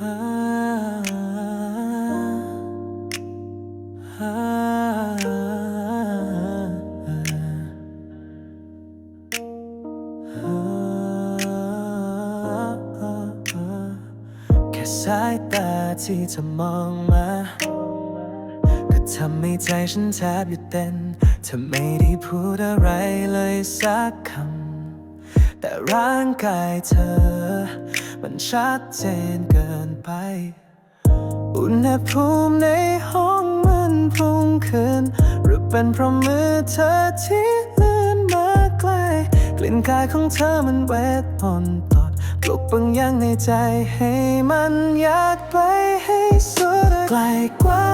แค่สายตาที่เธอมองมา ก็ทำให้ใจฉันแทบหยุดเต้นเธอไม่ได้พูดอะไรเลยสักคำ แต่ร่างกายเธอ มันชัดเจนเกิน ไปอุณหภูมิในห้องมันพุ่งขึ้น หรือเป็นเพราะมือเธอที่เลื่อนมาใกล้กลิ่นกายของเธอมันเวทมนต์ตอดปลุกบางอย่างในใจให้มันอยากไปให้สุดไกลกว่า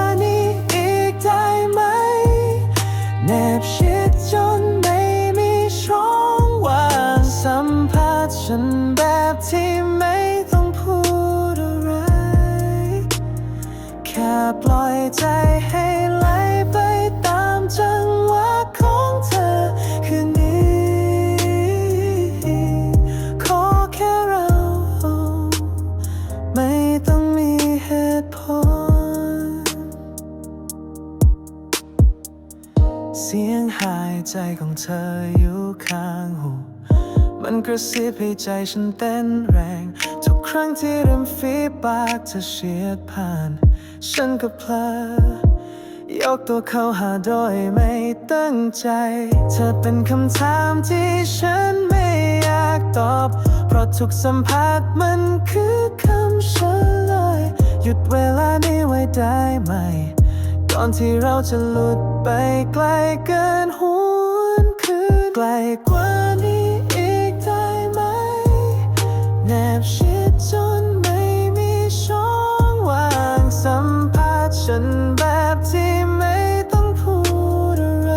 ใจให้ไหลไปตามจังหวะของเธอ คืนนี้ ขอแค่เรา ไม่ต้องมีเหตุผล เสียงหายใจของเธออยู่ข้างหู มันกระซิบให้ใจฉันเต้นแรง ทุกครั้งที่ริมฝีปากเธอเฉียด ฉันก็เพลอยกตัวเข้าหาโดยไม่ตั้งใจ เธอเป็นคำถามที่ฉันไม่อยากตอบ เพราะทุกสัมผัสมันคือคำเฉลย หยุดเวลานี้ไว้ได้ไหม ก่อนที่เราจะหลุดไปไกลเกินหวนคืนไกลกว่านี้อีกได้ไหม แนบชิดจน ฉันแบบที่ไม่ต้องพูดอะไร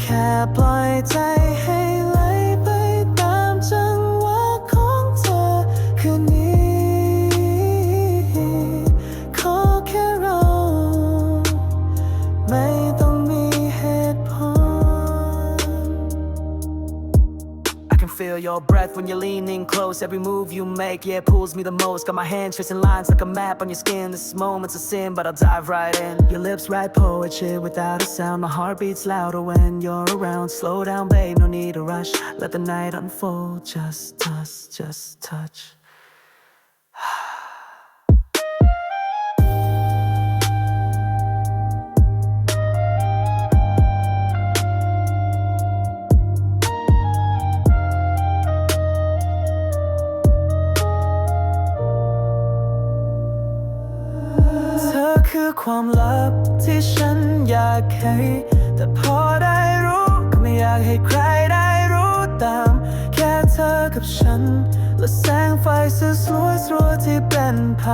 แค่ปล่อยใจ your breath when you're leaning close. Every move you make, yeah, pulls me the most. Got my hands tracing lines like a map on your skin. This moment's a sin, but I'll dive right in. Your lips write poetry without a sound. My heart beats louder when you're around. Slow down, babe, no need to rush. Let the night unfold. Just us, just touch. ความลับที่ฉันอยากให้ แต่พอได้รู้ก็ไม่อยากให้ใครได้รู้ตาม แค่เธอกับฉัน และแสงไฟสวยๆสวยๆที่เป็นพ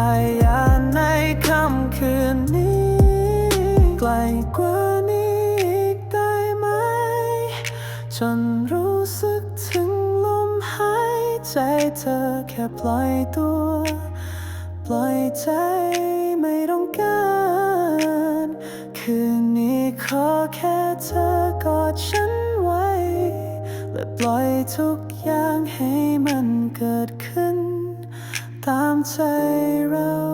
ยานในค่ำคืนนี้ ไกลกว่านี้อีกได้ไหม จนรู้สึกถึงลมหายใจเธอแค่ปล่อยตัว ปล่อยใจ ไม่ต้องการ คืนนี้ขอแค่เธอกอดฉันไว้ และปล่อยทุกอย่างให้มันเกิดขึ้น ตามใจเรา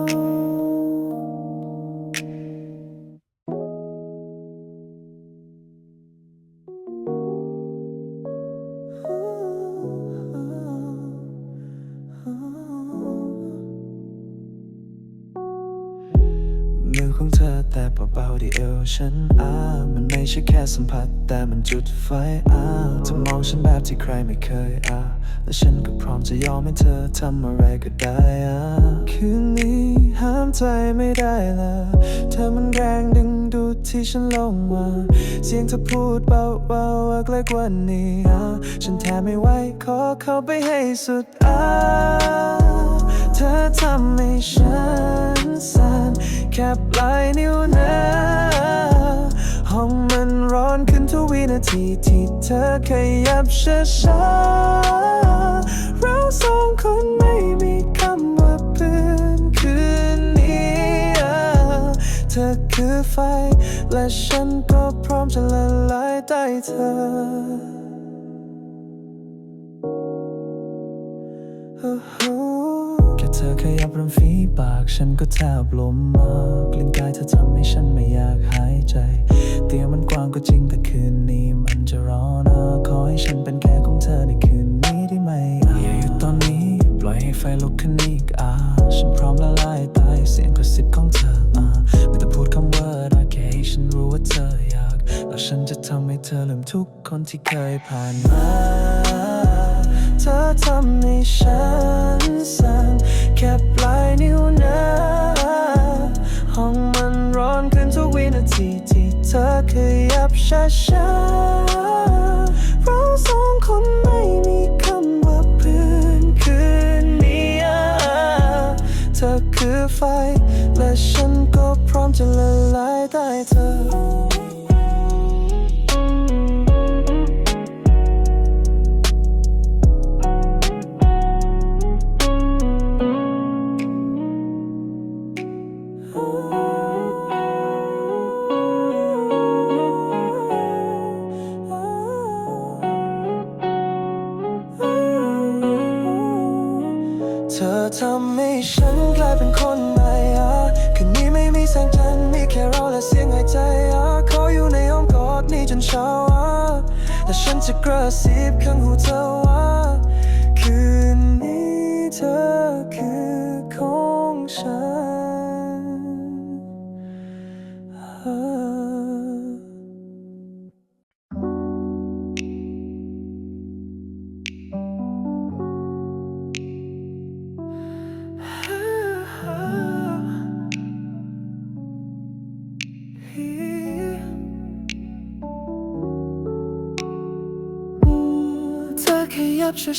สัมผัสแต่มันจุดไฟอ้าเธอมองฉันแบบที่ใครไม่เคยอ้าและฉันก็พร้อมจะยอมให้เธอทำอะไรก็ได้อ้าคืนนี้ห้ามใจไม่ได้ละเธอมันแรงดึงดูดที่ฉันลงมา เสียงเธอพูดเบาๆว่าใกล้กว่านี้อ้าฉันแทบไม่ไหวขอเข้าไปให้สุดอ้าเธอทำให้ฉันสั่นแค่ปลายนิ้วนะ ห้องมันร้อนขึ้นทุกวินาทีที่เธอขยับช้าๆเราสองคนไม่มีคำว่าเพื่อนคืนนี้เธอคือไฟ และฉันก็พร้อมจะละลายใต้เธอ บริมฝีปากฉันก็แทบลมมากลิ่นกายเธอทำให้ฉันไม่อยากหายใจ เตียงมันกว้างก็จริงแต่คืนนี้มันจะร้อนะขอให้ฉันเป็นแค่ของเธอในคืนนี้ได้ไหมอะอย่าหยุดตอนนี้ปล่อยให้ไฟลุกขึ้นอีกอะฉันพร้อมละลายตายเสียงกระซิบของเธออะไม่ต้องพูดคำว่ารักแค่ให้ฉันรู้ว่าเธออยาก แล้วฉันจะทำให้เธอลืมทุกคนที่เคยผ่านมา เธอทำให้ฉันสั่นแค่ปลายนิ้วนะห้องมันร้อนขึ้นทุกวินาทีที่เธอขยับช้าๆเราสองคนไม่มีคำว่าเพื่อนคืนนี้เธอคือไฟ และฉันก็พร้อมจะละลาย เช้าแต่ฉันจะกระซิบข้างหูเธอว่า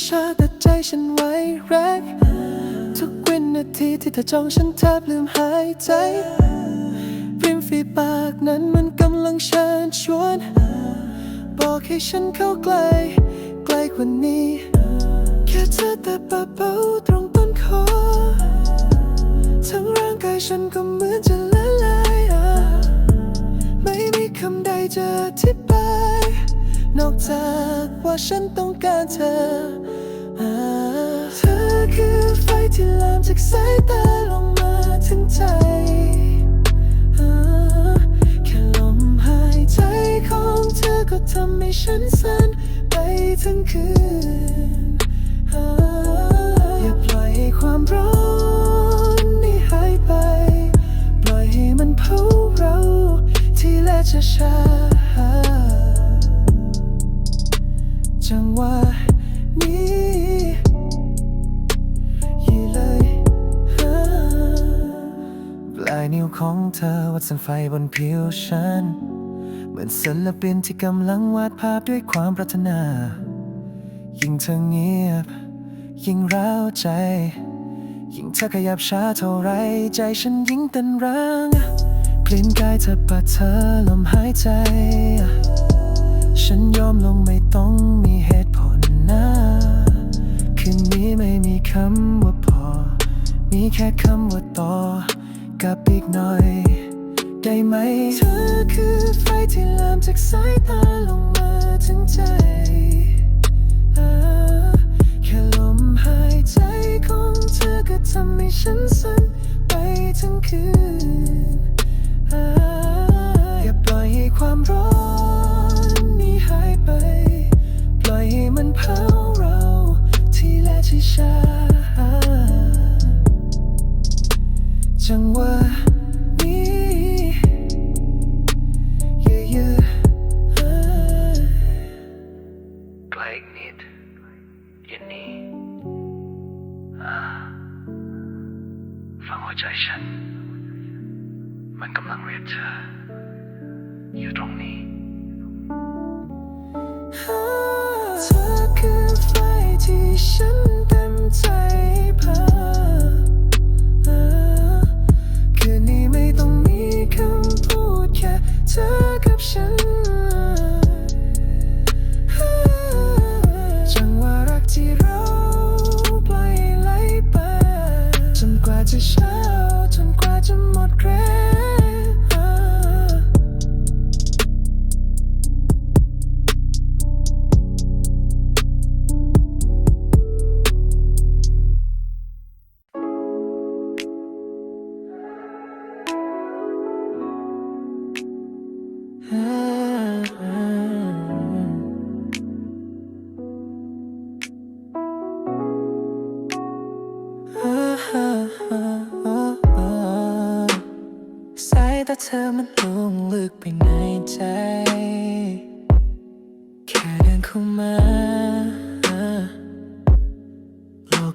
ช้าแต่ใจฉันไว้แรกทุกวินาทีที่เธอจ้องฉันแทบลืมหายใจริมฝีปากนั้นมันกำลังเชิญชวน บอกให้ฉันเข้าใกล้ใกล้กว่านี้ แค่เธอแต่เบาๆตรงต้นคอทั้งร่างกายฉันก็เหมือนจะละลายอะไม่มีคำใดจะอธิบายนอกจากว่าฉันต้องการเธอ เธอคือไฟที่ลามจากสายตาลงมาถึงใจแค่ลมหายใจของเธอก็ทำให้ฉันสั่นไปทั้งคืนอย่าปล่อยให้ความร้อนนี้หายไป ปล่อยให้มันเผาเรา เธอวัดแสงไฟบนผิวฉัน เหมือนศิลปินที่กำลังวาดภาพด้วยความปรารถนา ยิ่งเธอเงียบ ยิ่งร้าวใจ ยิ่งเธอขยับช้าเท่าไร ใจฉันยิ่งเต้นแรงกลิ่นกายเธอปัดเธอลมหายใจ ฉันยอมลงไม่ต้องมีเหตุผลนะคืนนี้ไม่มีคำว่าพอ มีแค่คำว่าต่อ กับอีกหน่อย ได้ไหม เธอคือไฟที่ลามจากสายตาลงมาถึงใจแค่ลมหายใจของเธอก็ทำให้ฉันสั่นไปทั้งคืนอย่าปล่อยให้ความร้อนนี้หายไป ปล่อยให้มันเผาเราทีละช้า ๆจั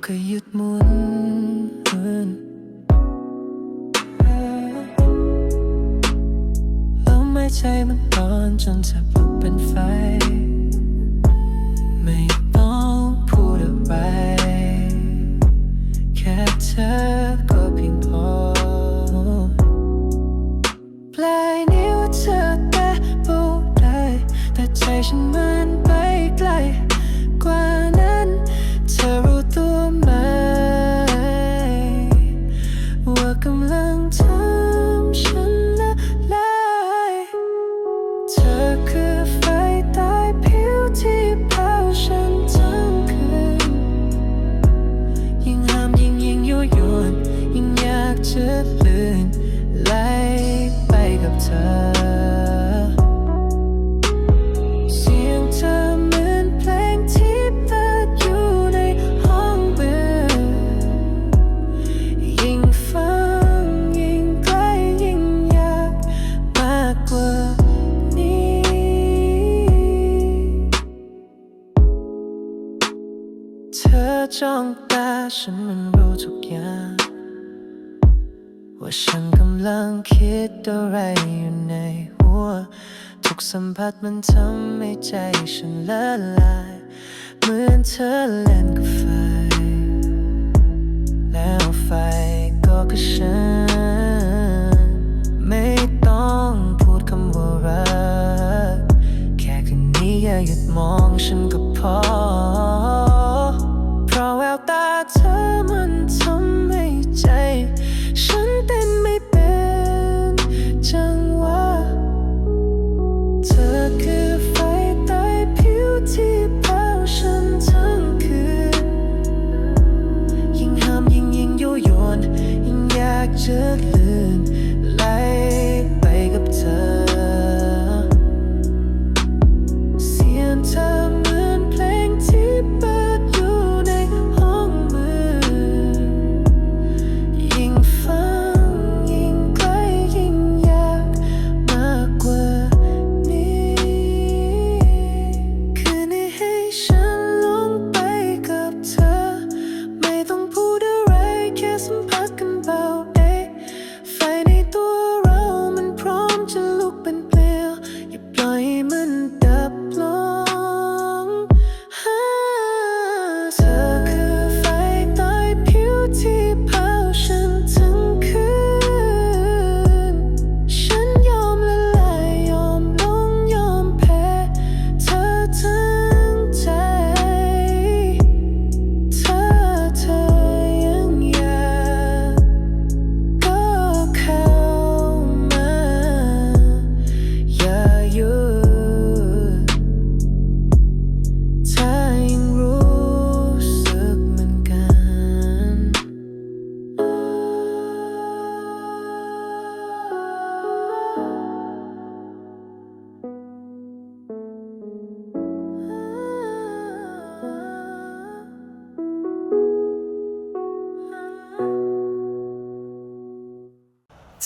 ก็หยุดหมุนแล้วไม่ใช่มันร้อนจนจะอพบเป็นไฟ ไม่ ดมันทำให้ใจฉันละลาย เหมือนเธอ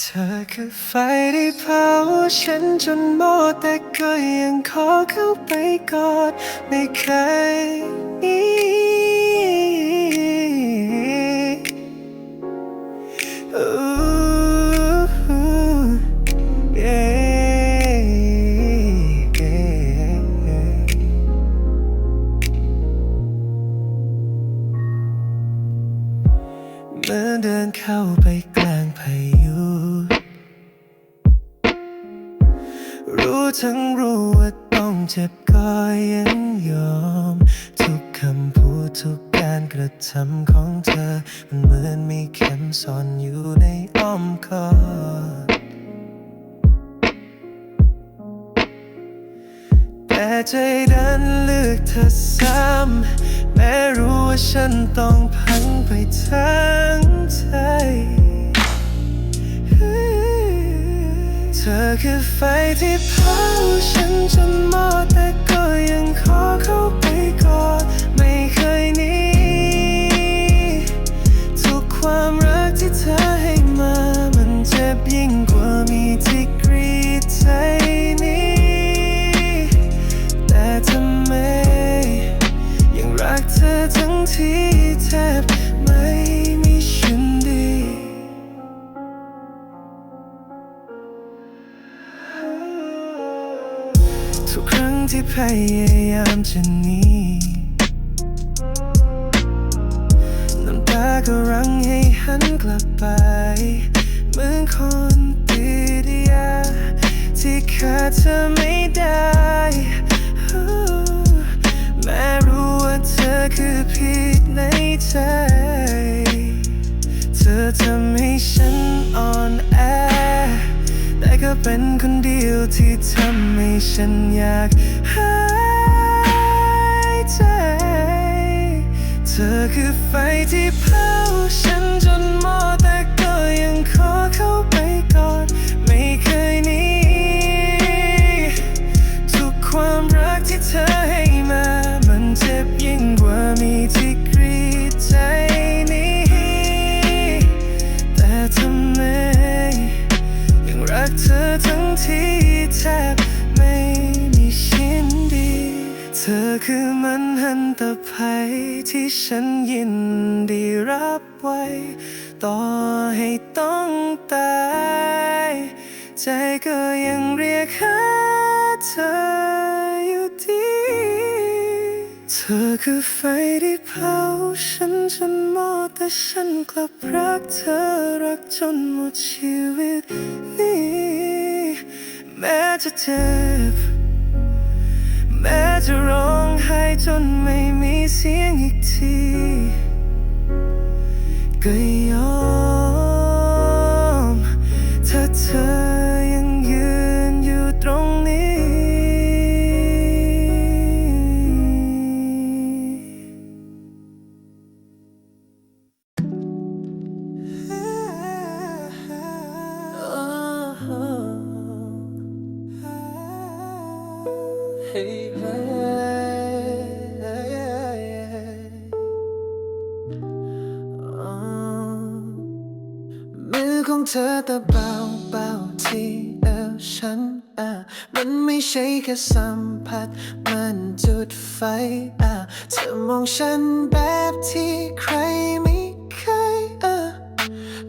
เธอคือไฟที่เผาฉันจนหมดแต่ก็ยังขอเข้าไปกอดไม่เคย แต่ใจดันเลือกเธอซ้ำแม้รู้ว่าฉันต้องพังไปทั้งใจ เธอคือไฟที่เผาฉันจนหมดแต่ก็ยังขอเข้าไปกอดายามจะหนีน้ำตาก็รังให้หันกลับไปเหมือนคนติดยาที่ขาดเธอไม่ได้ แม้รู้ว่าเธอคือผิดในใจ เธอทำให้ฉันอ่อนแอแต่ก็เป็นคนเดียวที่ทำให้ฉันอยากหา เธอคือไฟที่เผาฉันจนหมดแต่ก็ยังขอเข้าไปก่อนไม่เคยหนีทุกความรักที่เธอให้มา มันเจ็บยิ่งกว่ามีที่กรีดใจนี้ แต่ทำไมยังรักเธอทั้งที่แทบไม่มีชิ้นดี ธอคือมันหันตภัยที่ฉันยินดีรับไว้ ต่อให้ต้องตาย ใจก็ยังเรียกหาเธออยู่ดีเธอคือไฟที่เผาฉันจนหมดแต่ฉันกลับรักเธอรักจนหมดชีวิตนี้ แม้จะเจ็บ แม้จะร้องไห้จนไม่มีเสียงอีกทีก็ยอมถ้าเธอ แต่เบาเบาที่เอวฉันอะมันไม่ใช่แค่สัมผัส มันจุดไฟอะเธอมองฉันแบบที่ใครไม่เคยอะ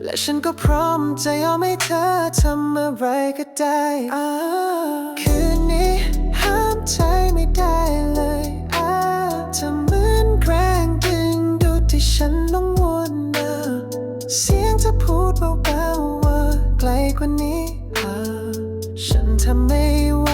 และฉันก็พร้อมจะยอมให้เธอทำอะไรก็ได้อะคืนนี้ห้ามใจไม่ได้เลยอะเธอเหมือนแกล้งดึงดูดที่ฉัน กลกว่านี้อ่าฉันทำไม่ไหว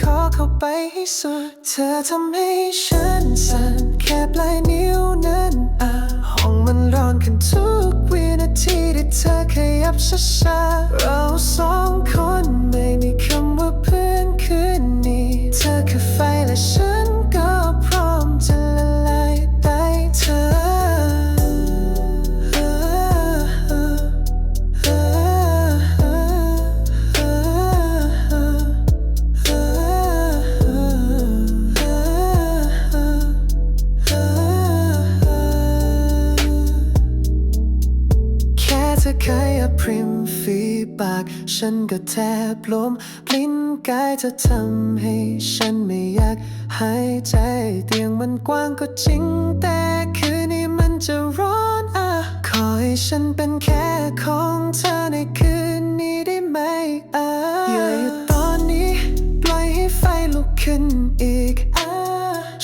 ขอเข้าไปให้สุด เธอทำให้ฉันสั่นแค่ปลายนิ้วนั้นอ่าห้องมันร้อนขึ้นทุกวินาทีที่เธอขยับช้าๆเราสองคนไม่มีคำว่าเพื่อนคืนนี้ เธอคือไฟและฉัน ฉันก็แทบล้มกลิ้นกายเธอทำให้ฉันไม่อยากหายใจเตียงมันกว้างก็จริง แต่คืนนี้มันจะร้อนอะขอให้ฉันเป็นแค่ของเธอในคืนนี้ได้ไหมอะอย่าหยุดตอนนี้ ปล่อยให้ไฟลุกขึ้นอีกอะ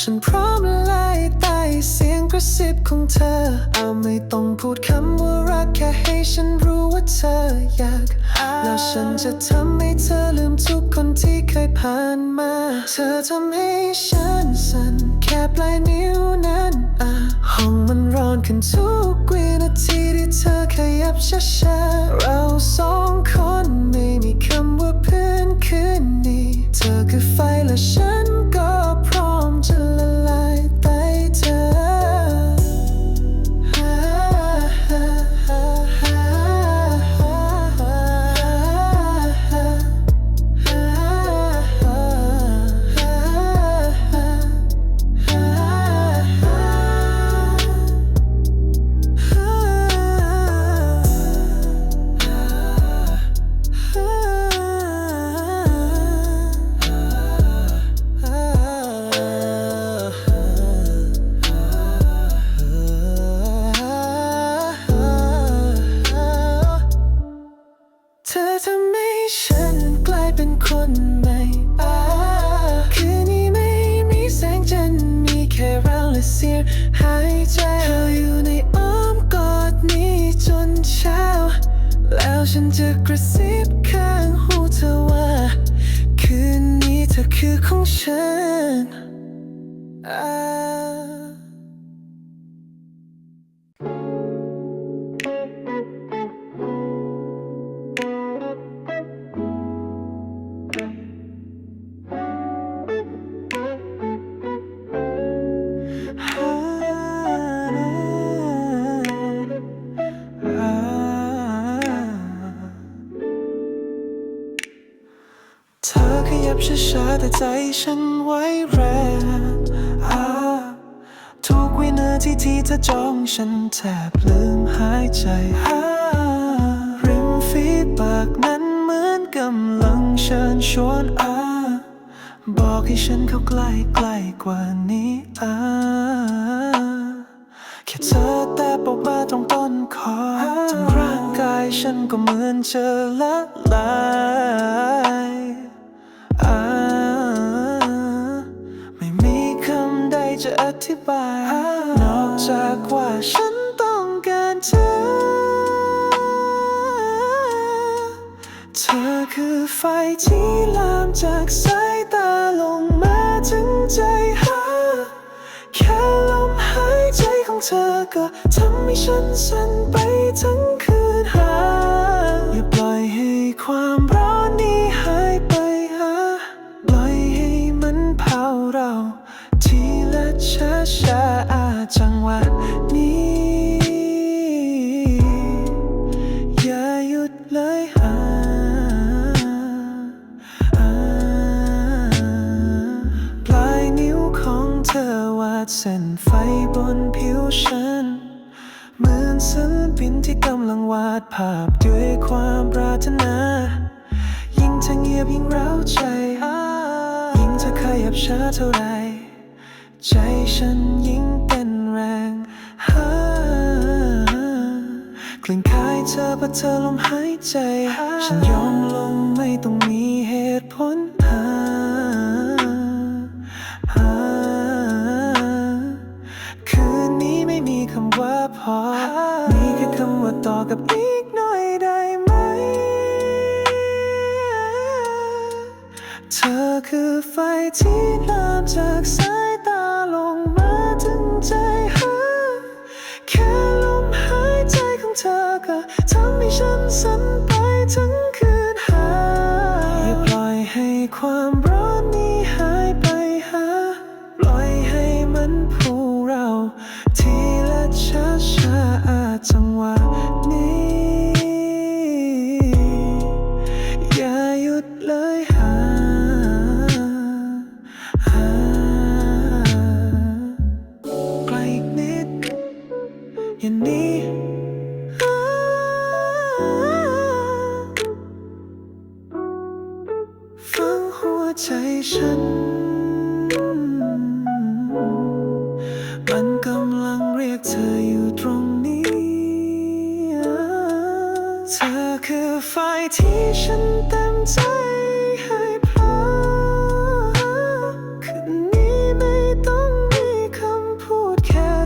ฉันพร้อมละลายใต้เสียงกระซิบของเธอ เอาไม่ต้องพูดคำว่ารักแค่ให้ฉันรู้ว่าเธออยาก แล้วฉันจะทำให้เธอลืมทุกคนที่เคยผ่านมา เธอทำให้ฉันสั่นแค่ปลายนิ้วนั้นอะห้องมันร้อนขึ้นทุกวินาทีที่เธอขยับช้าๆเราสองคนไม่มีคำว่าเพื่อนคืนนี้ เธอคือไฟและฉันก็พร้อมจะละลาย ใจฉันไว้แรงอ่าทุกวินาทีที่เธอจ้องฉันแทบลืมหายใจริมฝีปากนั้นเหมือนกำลังเชิญชวนอาบอกให้ฉันเข้าใกล้ใกล้กว่านี้อาแค่เธอแตะออกมาตรงต้นคอจนร่างกายฉันก็เหมือนเจะ จะอธิบาย นอกจากว่าฉันต้องการเธอ เธอคือไฟที่ลามจากสายตาลงมาถึงใจหาแค่ลมหายใจของเธอก็ทำให้ฉันสั่นไปทั้ง ผิวฉัน เหมือนศิลปินที่กำลังวาดภาพด้วยความปรารถนา ยิ่งเธอเงียบยิ่งร้าใจ ยิ่งเธอขยับช้าเท่าไร ใจฉันยิ่งเต้นแรงกลิ่นคายเธอพอเธอลมหายใจ ฉันยอมลงไม่ต้องมีเหตุผล อ มีแค่คำว่าต่อกับอีกหน่อยได้ไหม เธอคือไฟที่ลามจากสายตาลงมาถึงใจหาแค่ลมหายใจของเธอก็ทำให้ฉันสั่นไปทั้ง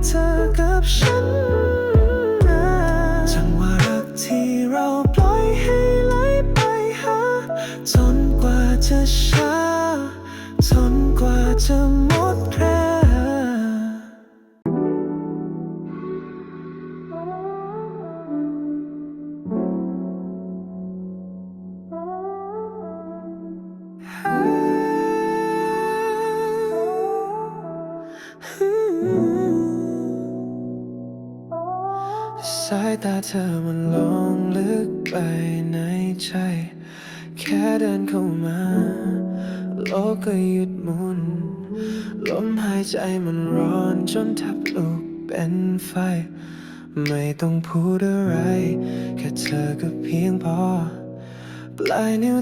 เธอกับฉัน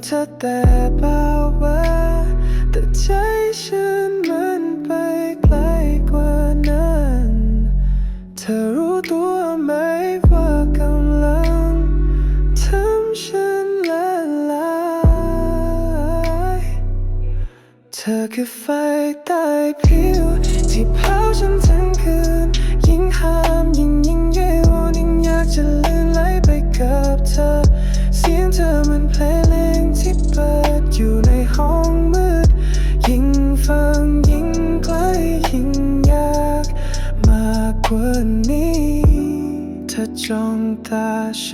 เธอแต่เบาว่าแต่ใจฉันมันไปไกลกว่านั้น เธอรู้ตัวไหมว่ากำลังทำฉันละลาย เธอคือไฟใต้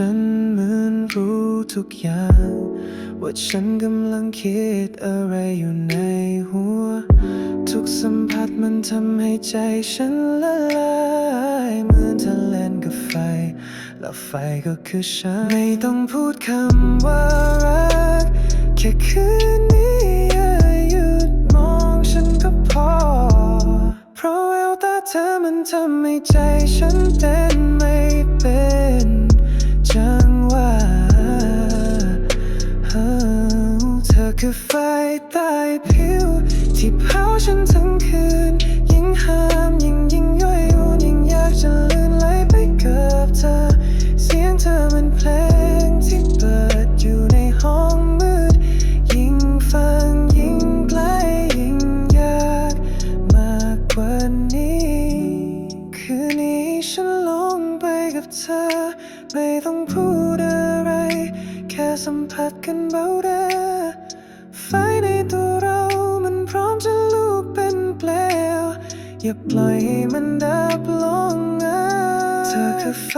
ฉันเหมือนรู้ทุกอย่าง ว่าฉันกำลังคิดอะไรอยู่ในหัว ทุกสัมผัสมันทำให้ใจฉันละลายเหมือนเธอเล่นกับไฟ แล้วไฟก็คือฉัน ไม่ต้องพูดคำว่ารัก แค่คืนนี้อย่าหยุดมองฉันก็พอ เพราะแววตาเธอมันทำให้ใจฉันเต้นไม่เป็น ธอ อย่าปล่อยให้มันดับลงนะเธอคือไฟ